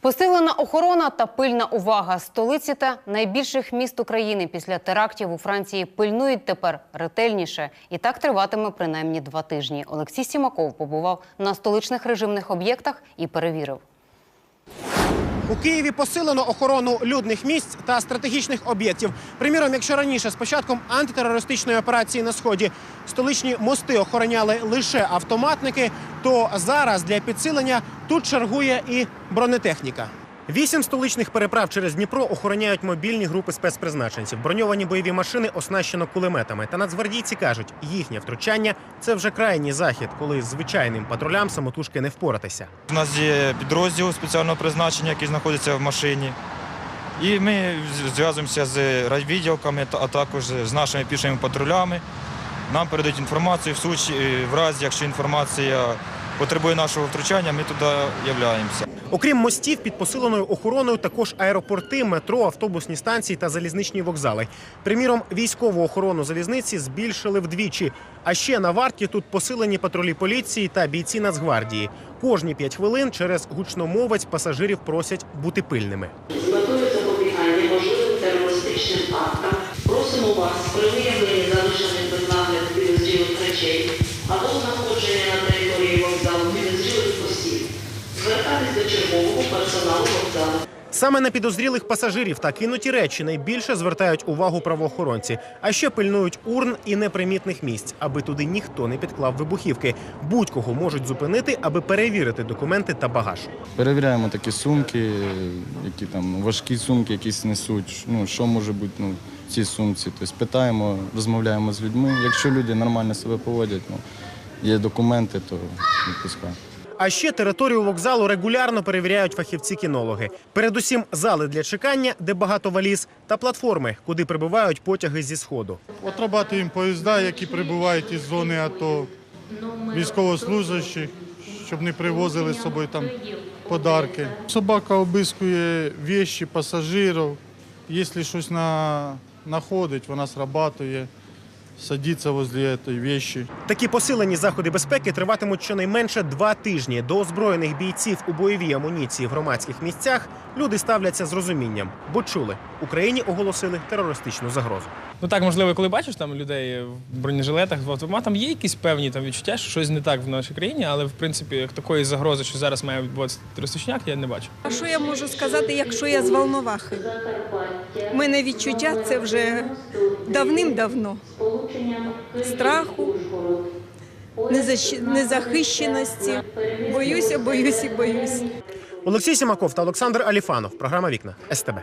Посилена охорона та пильна увага столиці та найбільших міст України після терактів у Франції пильнують тепер ретельніше, і так триватиме принаймні два тижні. Олексій Сімаков побував на столичних режимних об'єктах і перевірив. У Києві посилено охорону людних місць та стратегічних об'єктів. Приміром, якщо раніше з початком антитерористичної операції на сході столичні мости охороняли лише автоматники, то зараз для підсилення тут чергує і бронетехніка. Вісім столичних переправ через Дніпро охороняють мобільні групи спецпризначенців. Броньовані бойові машини оснащено кулеметами. Та нацгвардійці кажуть, їхнє втручання це вже крайній захід, коли звичайним патрулям самотужки не впоратися. У нас є підрозділ спеціального призначення, який знаходиться в машині. І ми зв'язуємося з райвідділками, а також з нашими пішими патрулями. Нам передають інформацію в случаї, в разі, якщо інформація потребує нашого втручання, ми туди являємося. Окрім мостів, під посиленою охороною також аеропорти, метро, автобусні станції та залізничні вокзали. Приміром, військову охорону залізниці збільшили вдвічі. А ще на варті тут посилені патрулі поліції та бійці Нацгвардії. Кожні п'ять хвилин через гучномовець пасажирів просять бути пильними. З метою запобігання можливим терористичним актам просимо вас при виявленні залишених без нагляду підозрілих речей або знаходження на території вокзалу підозрілих осіб звертатись до чергового персоналу вокзалу. Саме на підозрілих пасажирів та кинуті речі найбільше звертають увагу правоохоронці, а ще пильнують урн і непримітних місць, аби туди ніхто не підклав вибухівки. Будь-кого можуть зупинити, аби перевірити документи та багаж. Перевіряємо такі сумки, які там важкі сумки якісь несуть. Ну, що може бути ну, в цій сумці. Тобто питаємо, розмовляємо з людьми. Якщо люди нормально себе поводять, ну, є документи, то відпускаємо. А ще територію вокзалу регулярно перевіряють фахівці-кінологи. Передусім, зали для чекання, де багато валіз, та платформи, куди прибувають потяги зі сходу. Отрабатуємо поїзда, які прибувають із зони АТО, військовослужащих, щоб не привозили з собою там подарки. Собака обискує вещі пасажирів. Якщо щось на, знаходить, вона срабатує, садиться возле цієї вещі. Такі посилені заходи безпеки триватимуть щонайменше два тижні. До озброєних бійців у бойовій амуніції в громадських місцях люди ставляться з розумінням, бо чули, Україні оголосили терористичну загрозу. Ну так, можливо, коли бачиш там людей в бронежилетах, в автоматах, є якісь певні там відчуття, що щось не так в нашій країні, але в принципі як такої загрози, що зараз має відбуватися терористичний акт, я не бачу. А що я можу сказати, якщо я з Волновахи? У мене відчуття це вже давним-давно. Страху, незахищеності. Боюся, боюся, боюся. Олексій Сімаков та Олександр Аліфанов. Програма Вікна СТБ.